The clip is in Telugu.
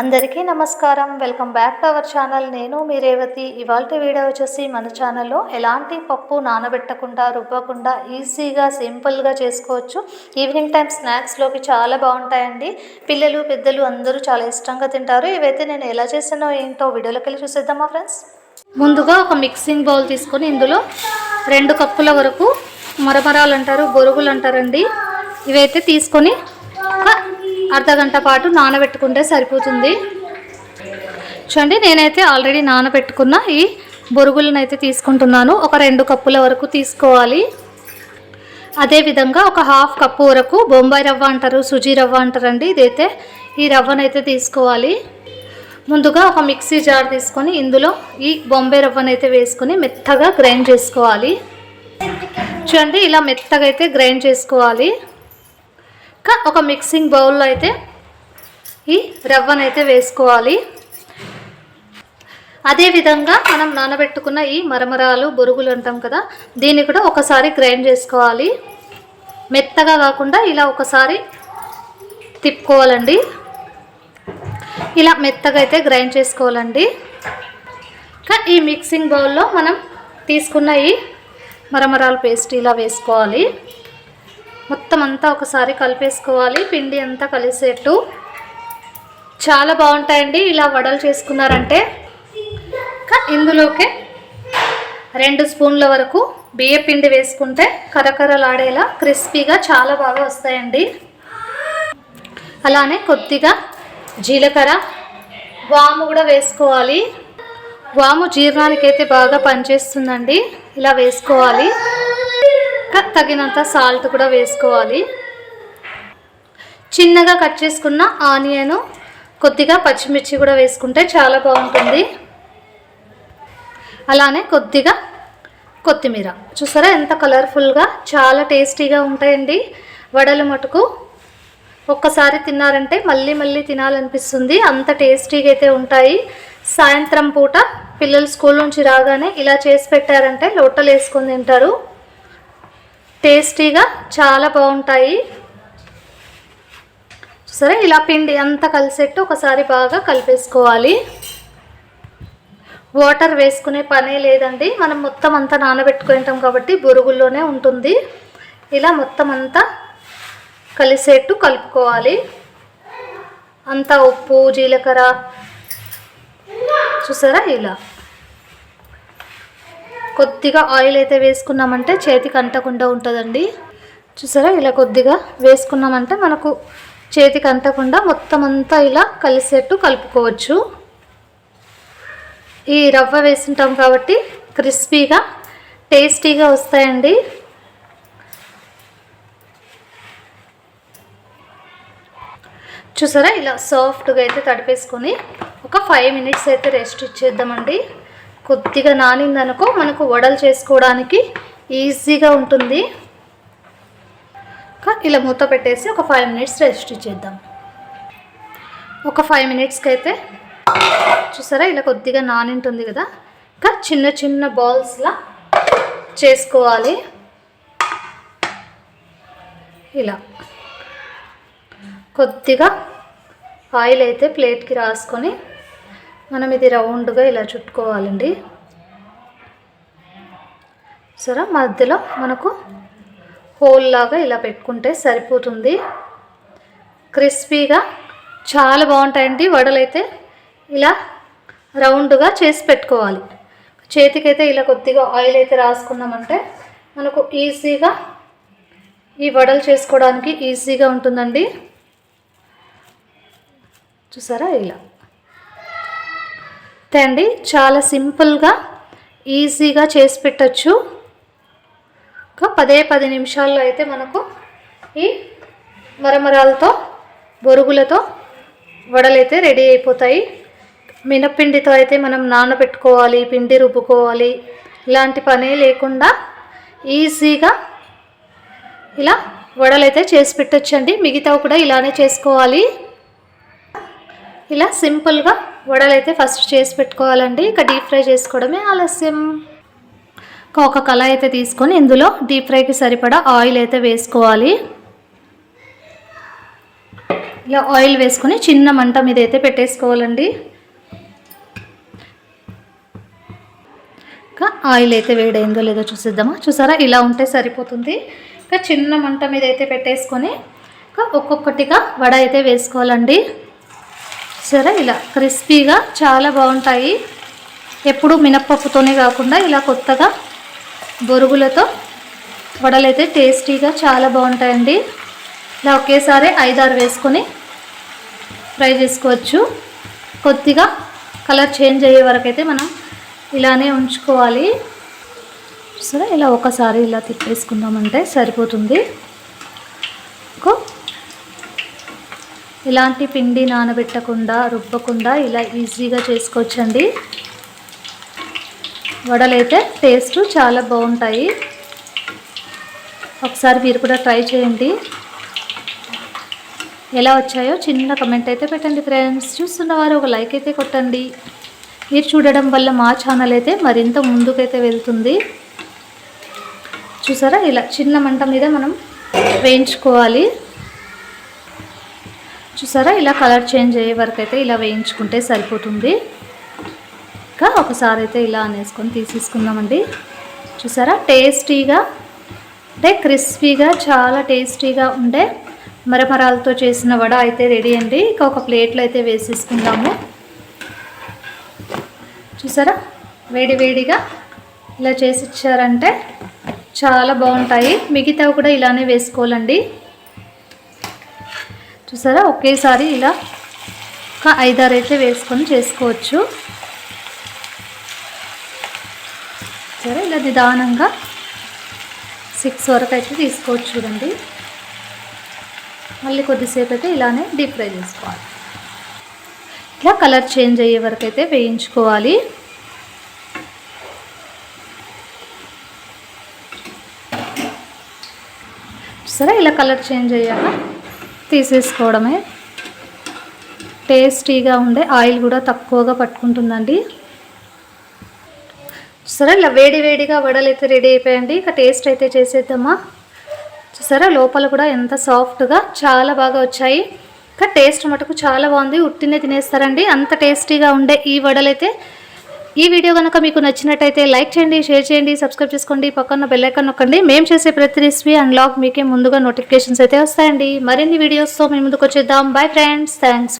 అందరికీ నమస్కారం. Welcome back to our channel. నేను మీ రేవతి. ఇవాళ వీడియో వచ్చేసి మన ఛానల్లో ఎలాంటి పప్పు నానబెట్టకుండా రుబ్బకుండా ఈజీగా సింపుల్గా చేసుకోవచ్చు. ఈవినింగ్ టైం స్నాక్స్లోకి చాలా బాగుంటాయండి. పిల్లలు పెద్దలు అందరూ చాలా ఇష్టంగా తింటారు. ఇవైతే నేను ఎలా చేసానో ఏంటో వీడియోలోకి వెళ్ళి చూసేద్దామా ఫ్రెండ్స్. ముందుగా ఒక మిక్సింగ్ బౌల్ తీసుకొని ఇందులో రెండు కప్పుల వరకు మరమరాలు అంటారు బొరుగులు అంటారండి. ఇవైతే తీసుకొని అర్ధ గంట పాటు నానబెట్టుకుంటే సరిపోతుంది. చూడండి నేనైతే ఆల్రెడీ నానబెట్టుకున్న ఈ బొరుగులను అయితే తీసుకుంటున్నాను. ఒక రెండు కప్పుల వరకు తీసుకోవాలి. అదేవిధంగా ఒక హాఫ్ కప్పు వరకు బొంబాయి రవ్వ అంటారు సుజీ రవ్వ అంటారండి. ఇదైతే ఈ రవ్వనైతే తీసుకోవాలి. ముందుగా ఒక మిక్సీ జార్ తీసుకొని ఇందులో ఈ బొంబాయి రవ్వనైతే వేసుకొని మెత్తగా గ్రైండ్ చేసుకోవాలి. చూడండి ఇలా మెత్తగా అయితే గ్రైండ్ చేసుకోవాలి. ఇంకా ఒక మిక్సింగ్ బౌల్లో అయితే ఈ రవ్వనైతే వేసుకోవాలి. అదేవిధంగా మనం నానబెట్టుకున్న ఈ మరమరాలు బొరుగులు అంటాం కదా దీన్ని కూడా ఒకసారి గ్రైండ్ చేసుకోవాలి. మెత్తగా కాకుండా ఇలా ఒకసారి తిప్పుకోవాలండి. ఇలా మెత్తగా అయితే గ్రైండ్ చేసుకోవాలండి. ఇంకా ఈ మిక్సింగ్ బౌల్లో మనం తీసుకున్న ఈ మరమరాల పేస్ట్ ఇలా వేసుకోవాలి. మొత్తం అంతా ఒకసారి కలిపేసుకోవాలి. పిండి అంతా కలిసేట్టు. చాలా బాగుంటాయండి. ఇలా వడలు చేసుకున్నారంటే. ఇంకా ఇందులోకే రెండు స్పూన్ల వరకు బియ్య పిండి వేసుకుంటే కరకరలాడేలా క్రిస్పీగా చాలా బాగా వస్తాయండి. అలానే కొద్దిగా జీలకర్ర వాము కూడా వేసుకోవాలి. వాము జీర్ణానికి అయితే బాగా పనిచేస్తుందండి. ఇలా వేసుకోవాలి. తగినంత సాల్ట్ కూడా వేసుకోవాలి. చిన్నగా కట్ చేసుకున్న ఆనియన్ కొద్దిగా పచ్చిమిర్చి కూడా వేసుకుంటే చాలా బాగుంటుంది. అలానే కొద్దిగా కొత్తిమీర. చూసారా ఎంత కలర్ఫుల్గా చాలా టేస్టీగా ఉంటాయండి. వడలు మటుకు ఒక్కసారి తిన్నారంటే మళ్ళీ మళ్ళీ తినాలనిపిస్తుంది. అంత టేస్టీగా అయితే ఉంటాయి. సాయంత్రం పూట పిల్లలు స్కూల్ నుంచి రాగానే ఇలా చేసి పెట్టారంటే లోటలు వేసుకొని తింటారు. టేస్టీగా చాలా బాగుంటాయి. సరే ఇలా పిండి అంతా కలిసేట్టు ఒకసారి బాగా కలిపేసుకోవాలి. వాటర్ వేసుకునే పనే లేదండి. మనం మొత్తం అంతా నానబెట్టుకుంటాం కాబట్టి బురుగుల్లోనే ఉంటుంది. ఇలా మొత్తం అంతా కలిసేట్టు కలుపుకోవాలి. అంతా ఉప్పు జీలకర్ర చూసారా ఇలా. కొద్దిగా ఆయిల్ అయితే వేసుకున్నామంటే చేతికి అంటకుండా ఉంటుందండి. చూసారా? ఇలా కొద్దిగా వేసుకున్నామంటే మనకు చేతికి అంటకుండా మొత్తం అంతా ఇలా కలిసేట్టు కలుపుకోవచ్చు. ఈ రవ్వ వేసుంటాం కాబట్టి క్రిస్పీగా టేస్టీగా వస్తాయండి. చూసారా? ఇలా సాఫ్ట్గా అయితే తడిపేసుకొని ఒక ఫైవ్ మినిట్స్ అయితే రెస్ట్ ఇచ్చేద్దామండి. కొద్దిగా నానిందనుకో మనకు వడలు చేసుకోవడానికి ఈజీగా ఉంటుంది. ఇలా మూత పెట్టేసి ఒక ఫైవ్ మినిట్స్ రెస్ట్ చేద్దాం ఒక ఫైవ్ మినిట్స్కి అయితే చూసారా ఇలా కొద్దిగా నానింటుంది కదా. ఇంకా చిన్న చిన్న బాల్స్లా చేసుకోవాలి. ఇలా కొద్దిగా ఆయిల్ అయితే ప్లేట్కి రాసుకొని మనం ఇది రౌండ్గా ఇలా చుట్టుకోవాలండి. సరే మధ్యలో మనకు హోల్ లాగా ఇలా పెట్టుకుంటే సరిపోతుంది. క్రిస్పీగా చాలా బాగుంటాయండి. వడలైతే ఇలా రౌండ్గా చేసి పెట్టుకోవాలి. చేతికైతే ఇలా కొద్దిగా ఆయిల్ అయితే రాసుకున్నామంటే మనకు ఈజీగా ఈ వడలు చేసుకోవడానికి ఈజీగా ఉంటుందండి. చూసారా ఇలా? అండి. చాలా సింపుల్గా ఈజీగా చేసి పెట్టచ్చు. ఒక పదే పది నిమిషాల్లో అయితే మనకు ఈ మరమరాలతో బొరుగులతో వడలైతే రెడీ అయిపోతాయి. మినపిండితో అయితే మనం నానబెట్టుకోవాలి పిండి రుబ్బుకోవాలి. ఇలాంటి పనే లేకుండా ఈజీగా ఇలా వడలైతే చేసి పెట్టచ్చండి. మిగతావి కూడా ఇలానే చేసుకోవాలి. ఇలా సింపుల్గా వడలైతే ఫస్ట్ చేసి పెట్టుకోవాలండి. ఇక డీప్ ఫ్రై చేసుకోవడమే ఆలస్యం. ఒక కళాయి అయితే తీసుకొని ఇందులో డీప్ ఫ్రైకి సరిపడా ఆయిల్ అయితే వేసుకోవాలి. ఇలా ఆయిల్ వేసుకొని చిన్న మంట మీద అయితే పెట్టేసుకోవాలండి. ఇంకా ఆయిల్ అయితే వేడైందో లేదో చూసిద్దామా? చూసారా? ఇలా ఉంటే సరిపోతుంది. ఇంకా చిన్న మంట మీద అయితే పెట్టేసుకొని ఇంకా ఒక్కొక్కటిగా వడ అయితే వేసుకోవాలండి. సరే ఇలా క్రిస్పీగా చాలా బాగుంటాయి. ఎప్పుడు మినప్పప్పుతోనే కాకుండా ఇలా కొత్తగా బొరుగులతో వడలైతే టేస్టీగా చాలా బాగుంటాయండి. ఇలా ఒకేసారి ఐదారు వేసుకొని ఫ్రై చేసుకోవచ్చు. కొద్దిగా కలర్ చేంజ్ అయ్యే వరకు అయితే మనం ఇలానే ఉంచుకోవాలి. సరే ఇలా ఒకసారి ఇలా తిప్పేసుకుందామంటే సరిపోతుంది. ఇంకో ఇలాంటి పిండి నానబెట్టకుండా రుబ్బకుండా ఇలా ఈజీగా చేసుకోవచ్చండి. వడలైతే టేస్ట్ చాలా బాగుంటాయి. ఒకసారి మీరు కూడా ట్రై చేయండి. ఎలా వచ్చాయో చిన్న కమెంట్ అయితే పెట్టండి ఫ్రెండ్స్. చూస్తున్నవారు ఒక లైక్ అయితే కొట్టండి. మీరు చూడడం వల్ల మా ఛానల్ అయితే మరింత ముందుకైతే వెళ్తుంది. చూసారా? ఇలా చిన్న మంట మీద మనం వేయించుకోవాలి. చూసారా? ఇలా కలర్ చేంజ్ అయ్యే వరకు అయితే ఇలా వేయించుకుంటే సరిపోతుంది. ఇంకా ఒకసారి అయితే ఇలా అనేసుకొని తీసేసుకుందామండి. చూసారా? టేస్టీగా అంటే క్రిస్పీగా చాలా టేస్టీగా ఉండే మరమరాలతో చేసిన వడ అయితే రెడీ అండి. ఇక ఒక ప్లేట్లో అయితే వేసేసుకుందాము. చూసారా? వేడి వేడిగా ఇలా చేసి ఇచ్చారంటే చాలా బాగుంటాయి. మిగతావి కూడా ఇలానే వేసుకోవాలండి. చూసారా? ఒకేసారి ఇలా ఒక ఐదారు అయితే వేసుకొని చేసుకోవచ్చు. సరే ఇలా నిదానంగా సిక్స్ వరకు అయితే తీసుకోవచ్చు చూడండి. మళ్ళీ కొద్దిసేపు అయితే ఇలానే డీప్ ఫ్రై చేసుకోవాలి. ఇట్లా కలర్ చేంజ్ అయ్యే వరకు అయితే వేయించుకోవాలి. సరే ఇలా కలర్ చేంజ్ అయ్యాక తీసేసుకోవడమే. టేస్టీగా ఉండే ఆయిల్ కూడా తక్కువగా పట్టుకుంటుందండి. సరే ఇలా వేడి వేడిగా వడలు అయితే రెడీ అయిపోయండి ఇక టేస్ట్ అయితే చేసేద్దామా? చూసారా లోపల కూడా ఎంత సాఫ్ట్గా చాలా బాగా వచ్చాయి. ఇంకా టేస్ట్ మటుకు చాలా బాగుంది. ఉట్టినే తినేస్తారండి. అంత టేస్టీగా ఉండే ఈ వడలైతే ఈ వీడియో కనుక మీకు నచ్చినట్టయితే లైక్ చేయండి షేర్ చేయండి సబ్స్క్రైబ్ చేసుకోండి పక్కన బెల్లైకన్ నొక్కండి. మేము చేసే ప్రతి రెసిపీ అండ్ లాగ్ మీకే ముందుగా నోటిఫికేషన్స్ అయితే వస్తాయండి. మరిన్ని వీడియోస్తో మేము ముందుకు వచ్చేద్దాం. Bye friends thanks